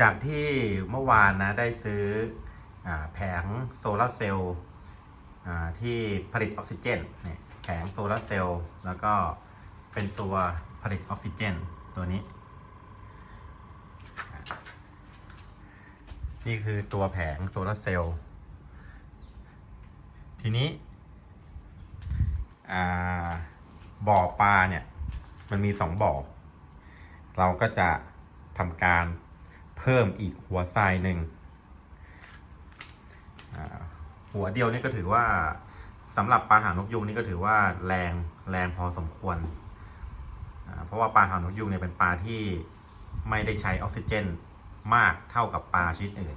จากที่เมื่อวานนะได้ซื้ออแผงโซลาร์เซลล์ที่ผลิตออกซิเจนเนี่ยแผงโซลาร์เซลล์แล้วก็เป็นตัวผลิตออกซิเจนตัวนี้ นี่คือตัวแผงโซลาร์เซลล์ทีนี้บ่อปลาเนี่ย มันมีสองบ่อ เราก็จะทำการ เพิ่มอีกหัวทรายหนึ่งหัวเดียวนี่ก็ถือว่าสำหรับปลาหางนกยุงนี่ก็ถือว่าแรงแรงพอสมควร เพราะว่าปลาหางนกยุงเนี่ยเป็นปลาที่ไม่ได้ใช้ออกซิเจนมากเท่ากับปลาชนิดอื่น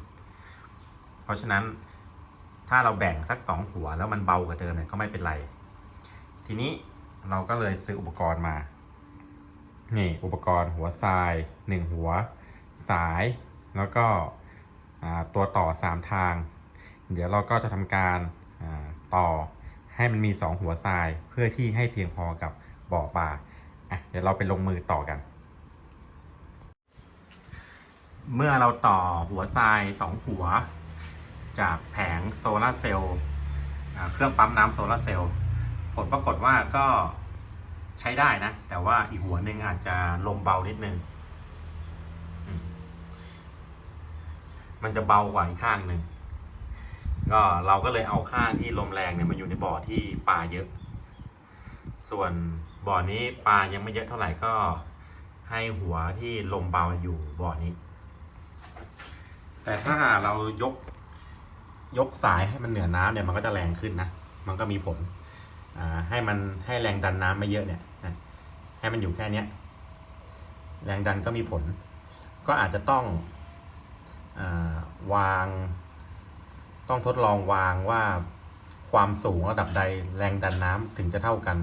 เพราะฉะนั้นถ้าเราแบ่งสักสองหัวแล้วมันเบากว่าเดิมเนี่ยก็ไม่เป็นไร ทีนี้เราก็เลยซื้ออุปกรณ์มา นี่อุปกรณ์หัวทรายหนึ่งหัว สาย แล้วก็ตัวต่อสามทาง เดี๋ยวเราก็จะทำการต่อให้มันมีสองหัวทรายเพื่อที่ให้เพียงพอกับบ่อปลาเดี๋ยวเราไปลงมือต่อกัน เมื่อเราต่อหัวทรายสองหัว จากแผงโซลาร์เซลล์เครื่องปั๊มน้ำโซลาร์เซลล์ผลปรากฏว่าก็ใช้ได้นะ แต่ว่าอีกหัวหนึ่งอาจจะลมเบานิดนึงอืม มันจะเบากว่าอีกข้างหนึ่งก็เราก็เลยเอาข้างที่ลมแรงเนี่ยมาอยู่ในบ่อที่ปลาเยอะ ส่วนบ่อนี้ปลายังไม่เยอะเท่าไหร่ก็ให้หัวที่ลมเบาอยู่บ่อนี้ แต่ถ้าเรายกยกสายให้มันเหนือน้ำเนี่ยมันก็จะแรงขึ้นนะ มันก็มีผลให้มันให้แรงดันน้ำไม่เยอะเนี่ยให้มันอยู่แค่เนี้ย แรงดันก็มีผล ก็อาจจะต้อง วาง ต้องทดลองวางว่าความสูงระดับใดแรงดันน้ำถึงจะเท่ากัน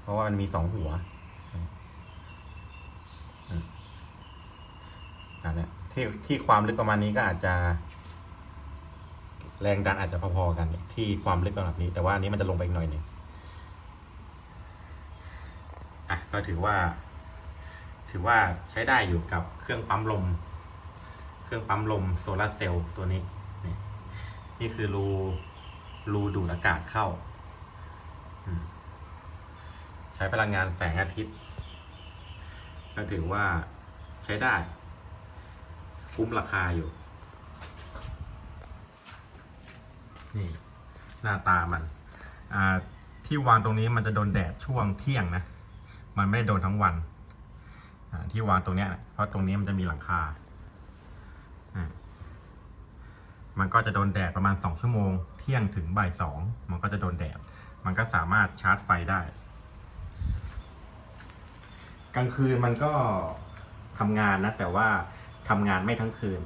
เพราะว่ามันมีสองหัวอันนี้ที่ที่ความลึกประมาณนี้ก็อาจจะ แรงดันอาจจะพอๆกัน ที่ความลึกระดับนี้ แต่ว่าอันนี้มันจะลงไปอีกหน่อยหนึ่งอะก็ถือว่า ถือว่าใช้ได้อยู่กับเครื่องปั๊มลม เครื่องปั๊มลมโซลาร์เซลล์ตัวนี้นี่นี่คือรูรูดูดอากาศเข้า ใช้พลังงานแสงอาทิตย์ ก็ถือว่าใช้ได้ คุ้มราคาอยู่ นี่หน้าตามัน ที่วางตรงนี้มันจะโดนแดดช่วงเที่ยงนะ มันไม่ได้โดนทั้งวัน ที่วางตรงเนี้ยเพราะตรงนี้มันจะมีหลังคา มันก็จะโดนแดดประมาณสองชั่วโมง เที่ยงถึงบ่ายสองมันก็จะโดนแดด มันก็สามารถชาร์จไฟได้ กลางคืนมันก็ทำงานนะแต่ว่าทำงานไม่ทั้งคืน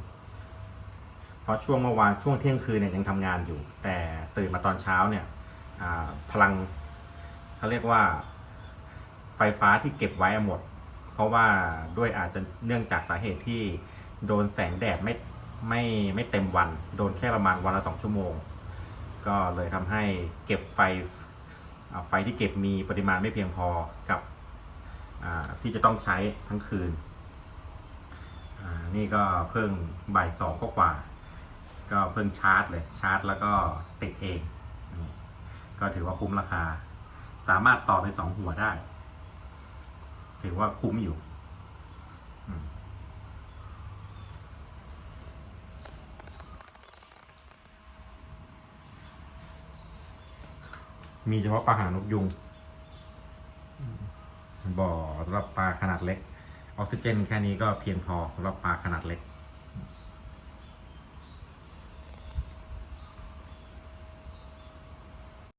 เพราะช่วงเมื่อวานช่วงเที่ยงคืนเนี่ยยังทำงานอยู่ แต่ตื่นมาตอนเช้าเนี่ยพลังเขาเรียกว่าไฟฟ้าที่เก็บไว้หมด เพราะว่าด้วยอาจจะเนื่องจากสาเหตุที่ โดนแสงแดดไม่ไม่ไม่เต็มวัน โดนแค่ประมาณวันละสองชั่วโมง ก็เลยทำให้เก็บไฟไฟที่เก็บมีปริมาณไม่เพียงพอกับที่จะต้องใช้ทั้งคืน นี่ก็เพิ่งบ่ายสองก็กว่า ก็เพิ่งชาร์จเลยชาร์จแล้วก็ติดเอง ก็ถือว่าคุ้มราคา สามารถต่อเป็นสองหัวได้ ถือว่าคุ้มอยู่ มีเฉพาะปลาหางนกยุงบ่อสำหรับปลาขนาดเล็ก ออกซิเจนแค่นี้ก็เพียงพอสำหรับปลาขนาดเล็ก